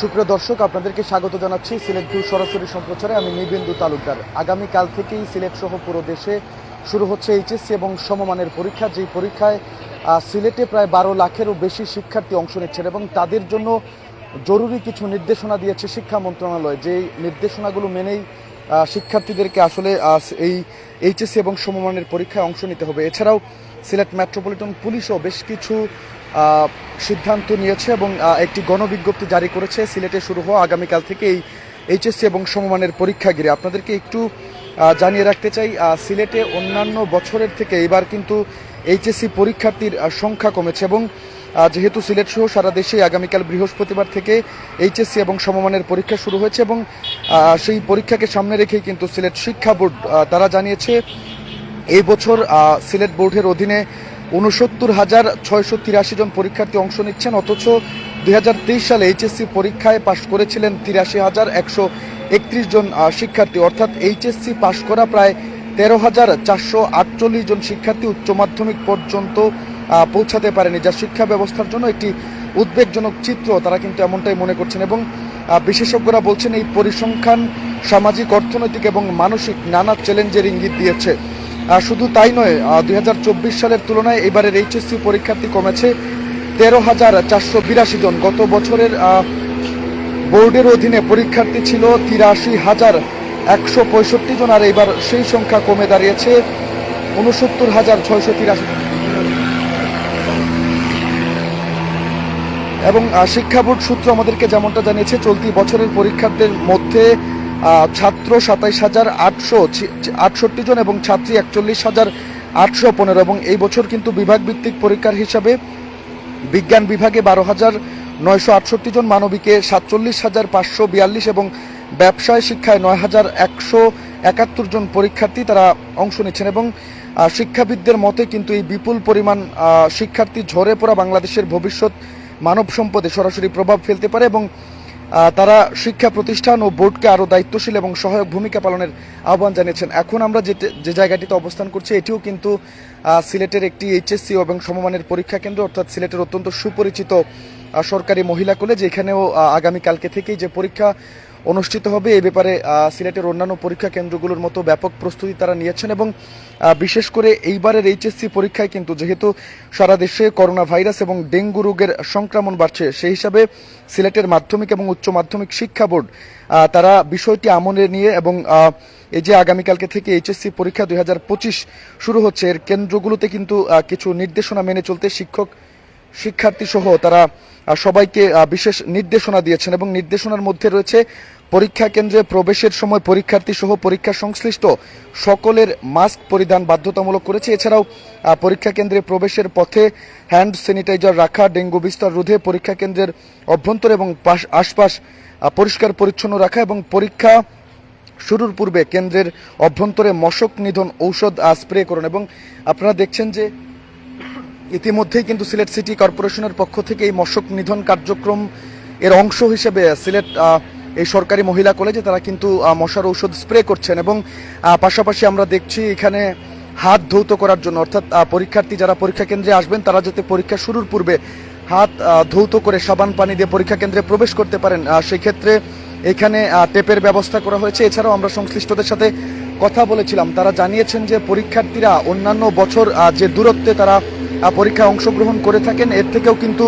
সুপ্রিয় দর্শক, আপনাদেরকে স্বাগত জানাচ্ছি সিলেট ভিউ সরাসরি সম্প্রচারে। আমি নিবেন্দু তালুকদার। আগামীকাল থেকেই সিলেট সহ পুরো দেশে শুরু হচ্ছে এইচএসসি এবং সমমানের পরীক্ষা। যেই পরীক্ষায় সিলেটে প্রায় বারো লাখেরও বেশি শিক্ষার্থী অংশ নিচ্ছেন এবং তাদের জন্য জরুরি কিছু নির্দেশনা দিয়েছে শিক্ষা মন্ত্রণালয়। যেই নির্দেশনাগুলো মেনেই শিক্ষার্থীদেরকে আসলে এই এইচএসসি এবং সমমানের পরীক্ষায় অংশ নিতে হবে। এছাড়াও সিলেট মেট্রোপলিটন পুলিশও বেশ কিছু সিদ্ধান্ত নিয়েছে এবং একটি গণবিজ্ঞপ্তি জারি করেছে। সিলেটে শুরু হওয়া আগামীকাল থেকে এই এইচএসসি এবং সমমানের পরীক্ষা ঘিরে। আপনাদেরকে একটু জানিয়ে রাখতে চাই সিলেটে অন্যান্য বছরের থেকে এবার কিন্তু এইচএসসি পরীক্ষার্থীর সংখ্যা কমেছে এবং যেহেতু সিলেট সহ সারা দেশে আগামীকাল বৃহস্পতিবার থেকে এইচএসসি এবং সমমানের পরীক্ষা শুরু হয়েছে এবং সেই পরীক্ষাকে সামনে রেখেই কিন্তু সিলেট শিক্ষা বোর্ড তারা জানিয়েছে, এই বছর সিলেট বোর্ডের অধীনে উনসত্তর হাজার ছয়শো তিরাশি জন পরীক্ষার্থী অংশ নিচ্ছেন, অথচ দুই হাজার তেইশ সালে এইচএসসি পরীক্ষায় পাশ করেছিলেন তিরাশি হাজার একশো একত্রিশ জন শিক্ষার্থী। অর্থাৎ এইচএসসি পাশ করা প্রায় তেরো হাজার চারশো আটচল্লিশ জন শিক্ষার্থী উচ্চ মাধ্যমিক পর্যন্ত পৌঁছাতে পারেনি, যা শিক্ষা ব্যবস্থার জন্য একটি উদ্বেগজনক চিত্র, তারা কিন্তু এমনটাই মনে করছেন। এবং বিশেষজ্ঞরা বলছেন এই পরিসংখ্যান সামাজিক, অর্থনৈতিক এবং মানসিক নানা চ্যালেঞ্জের ইঙ্গিত দিয়েছে। শুধু তাই নয় দুই সালের তুলনায় এবারের এইচএসসি পরীক্ষার্থী কমেছে তেরো হাজার চারশো বিরাশি জন। গত বছরের বোর্ডের অধীনে পরীক্ষার্থী ছিল তিরাশি হাজার একশো পঁয়ষট্টি জন, আর এবার সেই সংখ্যা কমে দাঁড়িয়েছে উনসত্তর হাজার ছয়শো তিরাশি এবং শিক্ষা বোর্ড সূত্র আমাদেরকে যেমনটা জানিয়েছে, চলতি বছরের পরীক্ষার্থীর মধ্যে ছাত্র সাতাইশ হাজার আটশো আটষট্টি জন এবং ছাত্রী একচল্লিশ হাজার আটশো পনেরো এবং এই বছর কিন্তু বিভাগ ভিত্তিক পরীক্ষার হিসাবে বিজ্ঞান বিভাগে বারো হাজার নয়শো আটষট্টি জন, মানবিকে সাতচল্লিশ হাজার পাঁচশো বিয়াল্লিশ এবং ব্যবসায় শিক্ষায় নয় হাজার একশো একাত্তর জন পরীক্ষার্থী তারা অংশ নিচ্ছেন এবং শিক্ষাবিদদের মতে কিন্তু এই বিপুল পরিমাণ শিক্ষার্থী ঝরে পড়া বাংলাদেশের ভবিষ্যৎ মানব সম্পদে সরাসরি প্রভাব ফেলতে পারে এবং তারা শিক্ষা প্রতিষ্ঠান ও বোর্ডকে আরও দায়িত্বশীল এবং সহায়ক ভূমিকা পালনের আহ্বান জানিয়েছেন। এখন আমরা যে যে জায়গাটিতে অবস্থান করছি, এটিও কিন্তু সিলেটের একটি এইচএসসি এবং সমমানের পরীক্ষা কেন্দ্র, অর্থাৎ সিলেটের অত্যন্ত সুপরিচিত সরকারি মহিলা কলেজ। এখানেও আগামীকালকে থেকেই যে পরীক্ষা অনুষ্ঠিত হবে। এই ব্যাপারে সিলেটের অন্যান্য পরীক্ষা কেন্দ্রগুলোর মতো ব্যাপক প্রস্তুতি তারা নিয়েছেন এবং বিশেষ করে এইবারের এইচএসসি পরীক্ষায় কিন্তু যেহেতু সারা দেশে করোনা ভাইরাস এবং ডেঙ্গু রোগের সংক্রমণ বাড়ছে, সেই হিসাবে সিলেটের মাধ্যমিক এবং উচ্চ মাধ্যমিক শিক্ষা বোর্ড তারা বিষয়টি আমলে নিয়ে এবং এই যে আগামীকালকে থেকে এইচএসসি পরীক্ষা দুই হাজার পঁচিশ শুরু হচ্ছে, এর কেন্দ্রগুলোতে কিন্তু কিছু নির্দেশনা মেনে চলতে শিক্ষক শিক্ষার্থী সহ তারা সবাইকে বিশেষ নির্দেশনা দিয়েছেন এবং নির্দেশনার মধ্যে রয়েছে পরীক্ষা কেন্দ্রে প্রবেশের সময় পরীক্ষার্থী সহ পরীক্ষা সংশ্লিষ্ট সকলের মাস্ক পরিধান বাধ্যতামূলক করেছে। এছাড়াও পরীক্ষা কেন্দ্রে প্রবেশের পথে হ্যান্ড স্যানিটাইজার রাখা, ডেঙ্গু বিস্তার রোধে পরীক্ষা কেন্দ্রের অভ্যন্তর এবং পাশ- আশপাশ পরিষ্কার পরিচ্ছন্ন রাখা এবং পরীক্ষা শুরুর পূর্বে কেন্দ্রের অভ্যন্তরে মশক নিধন ঔষধ স্প্রে করুন। এবং আপনারা দেখছেন যে ইতিমধ্যেই কিন্তু সিলেট সিটি কর্পোরেশনের পক্ষ থেকে এই মশক নিধন কার্যক্রম এর অংশ হিসেবে সিলেট এই সরকারি মহিলা কলেজে তারা কিন্তু মশার ঔষধ স্প্রে করছেন এবং পাশাপাশি আমরা দেখছি এখানে হাত ধৌত করার জন্য অর্থাৎ পরীক্ষার্থী যারা পরীক্ষা কেন্দ্রে আসবেন তারা যাতে পরীক্ষা শুরুর পূর্বে হাত ধৌত করে সাবান পানি দিয়ে পরীক্ষা কেন্দ্রে প্রবেশ করতে পারেন আহ, সেই ক্ষেত্রে এখানে টেপের ব্যবস্থা করা হয়েছে। এছাড়াও আমরা সংশ্লিষ্টদের সাথে কথা বলেছিলাম। তারা জানিয়েছেন যে পরীক্ষার্থীরা অন্যান্য বছর যে দূরত্বে তারা পরীক্ষায় অংশগ্রহণ করে থাকেন। এর থেকেও কিন্তু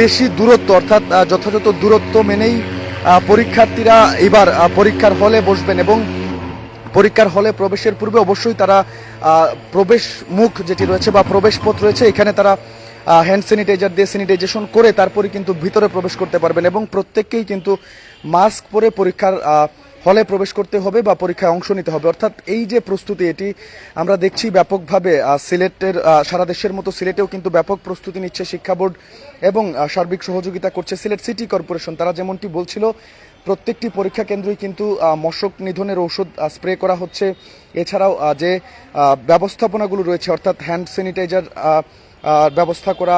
বেশি দূরত্ব, অর্থাৎ যথাযথ দূরত্ব মেনেই পরীক্ষার্থীরা এবার পরীক্ষার হলে বসবেন এবং পরীক্ষার হলে প্রবেশের পূর্বে অবশ্যই তারা প্রবেশ মুখ যেটি রয়েছে বা প্রবেশ পথ রয়েছে, এখানে তারা হ্যান্ড স্যানিটাইজার দিয়ে স্যানিটাইজেশন করে তারপরে কিন্তু ভিতরে প্রবেশ করতে পারবেন এবং প্রত্যেককেই কিন্তু মাস্ক পরে পরীক্ষার হলে প্রবেশ করতে হবে বা পরীক্ষায় অংশ নিতে হবে। অর্থাৎ এই যে প্রস্তুতি, এটি আমরা দেখছি ব্যাপকভাবে সিলেটের সারা দেশের মতো সিলেটেও কিন্তু ব্যাপক প্রস্তুতি নিচ্ছে শিক্ষা বোর্ড এবং সার্বিক সহযোগিতা করছে সিলেট সিটি কর্পোরেশন। তারা যেমনটি বলছিল, প্রত্যেকটি পরীক্ষা কেন্দ্রই কিন্তু মশক নিধনের ঔষধ স্প্রে করা হচ্ছে। এছাড়াও যে ব্যবস্থাপনাগুলো রয়েছে, অর্থাৎ হ্যান্ড স্যানিটাইজার ব্যবস্থা করা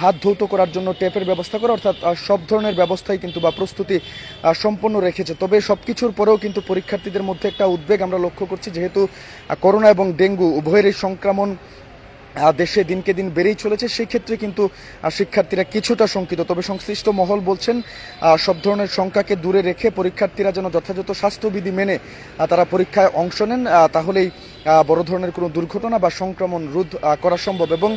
হাত ধৌত করার জন্য টেপের ব্যবস্থা করা, অর্থাৎ সব ধরনের ব্যবস্থাই কিন্তু বা প্রস্তুতি সম্পন্ন রেখেছে। তবে সব কিছুর পরেও কিন্তু পরীক্ষার্থীদের মধ্যে একটা উদ্বেগ আমরা লক্ষ্য করছি, যেহেতু করোনা এবং ডেঙ্গু উভয়ের এই সংক্রমণ দেশে দিনকে দিন বেড়েই চলেছে সেই ক্ষেত্রে কিন্তু শিক্ষার্থীরা কিছুটা শঙ্কিত। তবে সংশ্লিষ্ট মহল বলছেন সব ধরনের শঙ্কাকে দূরে রেখে পরীক্ষার্থীরা যেন যথাযথ স্বাস্থ্যবিধি মেনে তারা পরীক্ষায় অংশ নেন তাহলেই বড় ধরনের কোনো দুর্ঘটনা বা সংক্রমণ রোধ করা সম্ভব এবং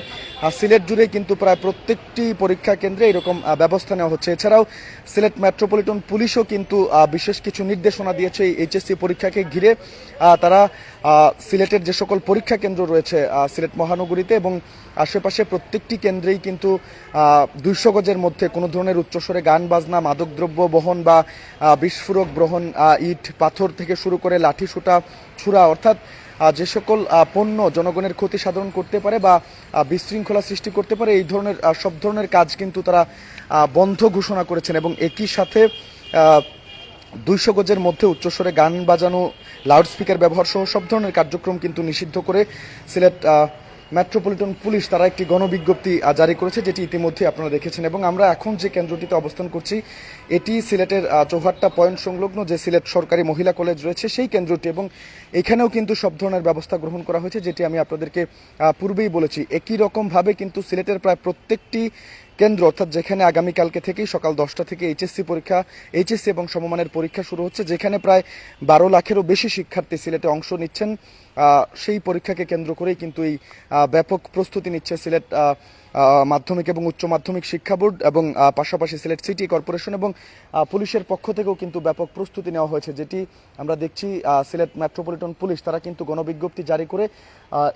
সিলেট জুড়ে কিন্তু প্রায় প্রত্যেকটি পরীক্ষা কেন্দ্রে এরকম ব্যবস্থা নেওয়া হচ্ছে। এছাড়াও সিলেট মেট্রোপলিটন পুলিশও কিন্তু বিশেষ কিছু নির্দেশনা দিয়েছে এই এইচএসসি পরীক্ষাকে ঘিরে। তারা সিলেটের যে সকল পরীক্ষা কেন্দ্র রয়েছে সিলেট মহানগরীতে এবং আশেপাশে প্রত্যেকটি কেন্দ্রেই কিন্তু দুইশো গজের মধ্যে কোনো ধরনের উচ্চস্বরে গান বাজনা, মাদকদ্রব্য, বহন বা বিস্ফোরক গ্রহণ ইট, পাথর থেকে শুরু করে লাঠি সুটা ছুরা অর্থাৎ যে সকল পণ্য জনগণের ক্ষতি সাধন করতে পারে বা বিশৃঙ্খলা সৃষ্টি করতে পারে, এই ধরনের সব ধরনের কাজ কিন্তু তারা বন্ধ ঘোষণা করেছেন এবং একই সাথে দুইশো গজের মধ্যে উচ্চস্বরে গান বাজানো লাউডস্পিকার ব্যবহার সহ সব ধরনের কার্যক্রম কিন্তু নিষিদ্ধ করে সিলেট মেট্রোপলিটন পুলিশ তারা একটি গণবিজ্ঞপ্তি জারি করেছে, যেটি ইতিমধ্যে আপনারা দেখেছেন এবং আমরা এখন যে কেন্দ্রটিতে অবস্থান করছি এটি সিলেটের চৌহাট্টা পয়েন্ট সংলগ্ন যে সিলেট সরকারি মহিলা কলেজ রয়েছে সেই কেন্দ্রটি এবং এখানেও কিন্তু সব ধরনের ব্যবস্থা গ্রহণ করা হয়েছে, যেটি আমি আপনাদেরকে পূর্বেই বলেছি। একই রকমভাবে কিন্তু সিলেটের প্রায় প্রত্যেকটি কেন্দ্র, অর্থাৎ যেখানে আগামীকালকে থেকেই সকাল দশটা থেকে এইচএসসি পরীক্ষা, এইচএসসি এবং সমমানের পরীক্ষা শুরু হচ্ছে, যেখানে প্রায় বারো লাখেরও বেশি শিক্ষার্থী সিলেটে অংশ নিচ্ছেন। সেই পরীক্ষাকে কেন্দ্র করেই কিন্তু এই ব্যাপক প্রস্তুতি নিচ্ছে সিলেট মাধ্যমিক এবং উচ্চ মাধ্যমিক শিক্ষা বোর্ড এবং পাশাপাশি সিলেট সিটি কর্পোরেশন এবং পুলিশের পক্ষ থেকেও কিন্তু ব্যাপক প্রস্তুতি নেওয়া হয়েছে, যেটি আমরা দেখছি সিলেট মেট্রোপলিটন পুলিশ তারা কিন্তু গণবিজ্ঞপ্তি জারি করে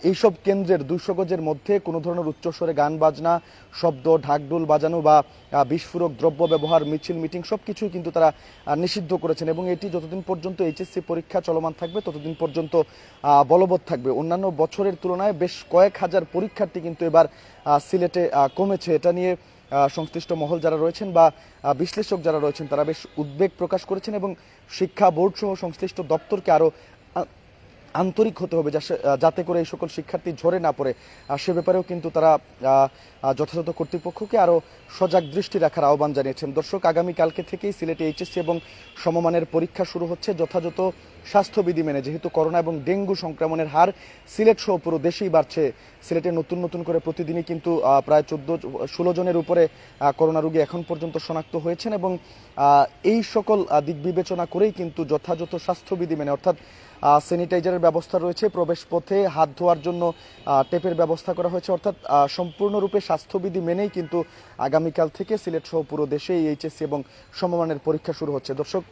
এইসব কেন্দ্রের দুইশো গজের মধ্যে কোনো ধরনের উচ্চস্বরে গান বাজনা, শব্দ, ঢাকঢোল বাজানো বা বিস্ফোরক দ্রব্য ব্যবহার, মিছিল, মিটিং সব কিছুই কিন্তু তারা নিষিদ্ধ করেছেন এবং এটি যতদিন পর্যন্ত এইচএসসি পরীক্ষা চলমান থাকবে, ততদিন পর্যন্ত বলবৎ থাকবে। অন্যান্য বছরের তুলনায় বেশ কয়েক হাজার পরীক্ষার্থী কিন্তু এবার সিলেটে আহ, কমেছে এটা নিয়ে সংশ্লিষ্ট মহল যারা রয়েছেন বা বিশ্লেষক যারা রয়েছেন তারা বেশ উদ্বেগ প্রকাশ করেছেন এবং শিক্ষা বোর্ড সহ সংশ্লিষ্ট দপ্তরকে আরও আহ, আন্তরিক হতে হবে যাতে করে এই সকল শিক্ষার্থী ঝরে না পড়ে। আর সে ব্যাপারেও কিন্তু তারা যথাযথ কর্তৃপক্ষকে আরও সজাগ দৃষ্টি রাখার আহ্বান জানিয়েছেন। দর্শক আগামীকালকে থেকেই সিলেটে এইচএসসি এবং সমমানের পরীক্ষা শুরু হচ্ছে। যথাযথ স্বাস্থ্যবিধি মেনে, যেহেতু করোনা এবং ডেঙ্গু সংক্রমণের হার সিলেট সহ পুরো দেশেই বাড়ছে। সিলেটে নতুন নতুন করে প্রতিদিনই কিন্তু প্রায় চোদ্দ, ষোলো জনের উপরে করোনা রোগী এখন পর্যন্ত শনাক্ত হয়েছেন এবং এই সকল দিক বিবেচনা করেই কিন্তু যথাযথ স্বাস্থ্যবিধি মেনে, অর্থাৎ স্যানিটাইজারের ব্যবস্থা রয়েছে, প্রবেশ পথে হাত ধোয়ার জন্য টেপের ব্যবস্থা করা হয়েছে। অর্থাৎ সম্পূর্ণরূপে স্বাস্থ্যবিধি মেনেই কিন্তু আগামীকাল থেকে সিলেট সহ পুরো দেশে এইচএসসি এবং সমমানের পরীক্ষা শুরু হচ্ছে। দর্শক,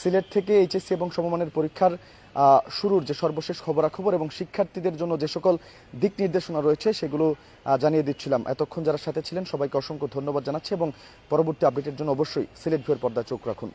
সিলেট থেকে এইচএসসি এবং সমমানের পরীক্ষার শুরুর যে সর্বশেষ খবরাখবর এবং শিক্ষার্থীদের জন্য যে সকল দিক নির্দেশনা রয়েছে, সেগুলো জানিয়ে দিচ্ছিলাম। এতক্ষণ যারা সাথে ছিলেন, সবাইকে অসংখ্য ধন্যবাদ জানাচ্ছি এবং পরবর্তী আপডেটের জন্য অবশ্যই সিলেট ভিউর পর্দা চোখ রাখুন।